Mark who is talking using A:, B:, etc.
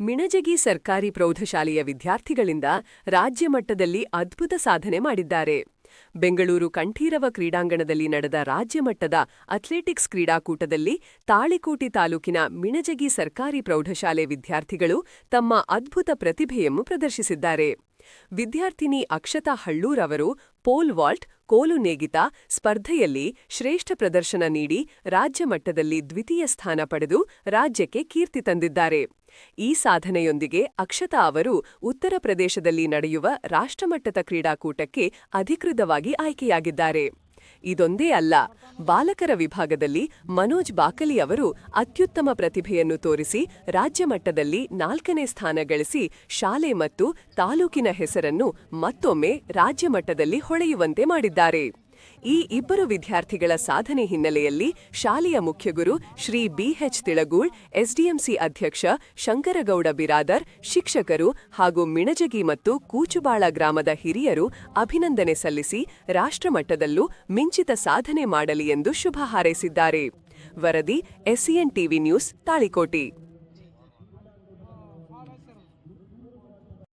A: ಮಿಣಜಗಿ ಸರ್ಕಾರಿ ಪ್ರೌಢಶಾಲೆಯ ವಿದ್ಯಾರ್ಥಿಗಳಿಂದ ರಾಜ್ಯ ಮಟ್ಟದಲ್ಲಿ ಅದ್ಭುತ ಸಾಧನೆ ಮಾಡಿದ್ದಾರೆ. ಬೆಂಗಳೂರು ಕಂಠೀರವ ಕ್ರೀಡಾಂಗಣದಲ್ಲಿ ನಡೆದ ರಾಜ್ಯ ಮಟ್ಟದ ಅಥ್ಲೆಟಿಕ್ಸ್ ಕ್ರೀಡಾಕೂಟದಲ್ಲಿ ತಾಳಿಕೋಟಿ ತಾಲೂಕಿನ ಮಿಣಜಗಿ ಸರ್ಕಾರಿ ಪ್ರೌಢಶಾಲೆ ವಿದ್ಯಾರ್ಥಿಗಳು ತಮ್ಮ ಅದ್ಭುತ ಪ್ರತಿಭೆಯನ್ನು ಪ್ರದರ್ಶಿಸಿದ್ದಾರೆ. ವಿದ್ಯಾರ್ಥಿನಿ ಅಕ್ಷತಾ ಹಳ್ಳೂರ್ ಅವರು ಪೋಲ್ ವಾಲ್ಟ್, ಕೋಲು ನೇಗಿತ ಸ್ಪರ್ಧೆಯಲ್ಲಿ ಶ್ರೇಷ್ಠ ಪ್ರದರ್ಶನ ನೀಡಿ ರಾಜ್ಯ ಮಟ್ಟದಲ್ಲಿ ದ್ವಿತೀಯ ಸ್ಥಾನ ಪಡೆದು ರಾಜ್ಯಕ್ಕೆ ಕೀರ್ತಿ ತಂದಿದ್ದಾರೆ. ಈ ಸಾಧನೆಯೊಂದಿಗೆ ಅಕ್ಷತಾ ಅವರು ಉತ್ತರ ಪ್ರದೇಶದಲ್ಲಿ ನಡೆಯುವ ರಾಷ್ಟ್ರಮಟ್ಟದ ಕ್ರೀಡಾಕೂಟಕ್ಕೆ ಅಧಿಕೃತವಾಗಿ ಆಯ್ಕೆಯಾಗಿದ್ದಾರೆ. ಇದೊಂದೇ ಅಲ್ಲ, ಬಾಲಕರ ವಿಭಾಗದಲ್ಲಿ ಮನೋಜ್ ಬಾಕಲಿ ಅವರು ಅತ್ಯುತ್ತಮ ಪ್ರತಿಭೆಯನ್ನು ತೋರಿಸಿ ರಾಜ್ಯ ಮಟ್ಟದಲ್ಲಿ ನಾಲ್ಕನೇ ಸ್ಥಾನ ಗಳಿಸಿ ಶಾಲೆ ಮತ್ತು ತಾಲೂಕಿನ ಹೆಸರನ್ನು ಮತ್ತೊಮ್ಮೆ ರಾಜ್ಯ ಮಟ್ಟದಲ್ಲಿ ಹೊಳೆಯುವಂತೆ ಮಾಡಿದ್ದಾರೆ. ಈ ಇಬ್ಬರು ವಿದ್ಯಾರ್ಥಿಗಳ ಸಾಧನೆ ಹಿನ್ನೆಲೆಯಲ್ಲಿ ಶಾಲೆಯ ಮುಖ್ಯಗುರು Shri B H Tilagul, SDMC ಅಧ್ಯಕ್ಷ ಶಂಕರಗೌಡ ಬಿರಾದರ್, ಶಿಕ್ಷಕರು ಹಾಗೂ ಮಿಣಜಗಿ ಮತ್ತು ಕೂಚುಬಾಳ ಗ್ರಾಮದ ಹಿರಿಯರು ಅಭಿನಂದನೆ ಸಲ್ಲಿಸಿ ರಾಷ್ಟ್ರಮಟ್ಟದಲ್ಲೂ ಮಿಂಚಿತ ಸಾಧನೆ ಮಾಡಲಿ ಎಂದು ಶುಭ ಹಾರೈಸಿದ್ದಾರೆ. ವರದಿ ಎಸ್ಸಿಎನ್ ಟಿವಿ ನ್ಯೂಸ್, ತಾಳಿಕೋಟಿ.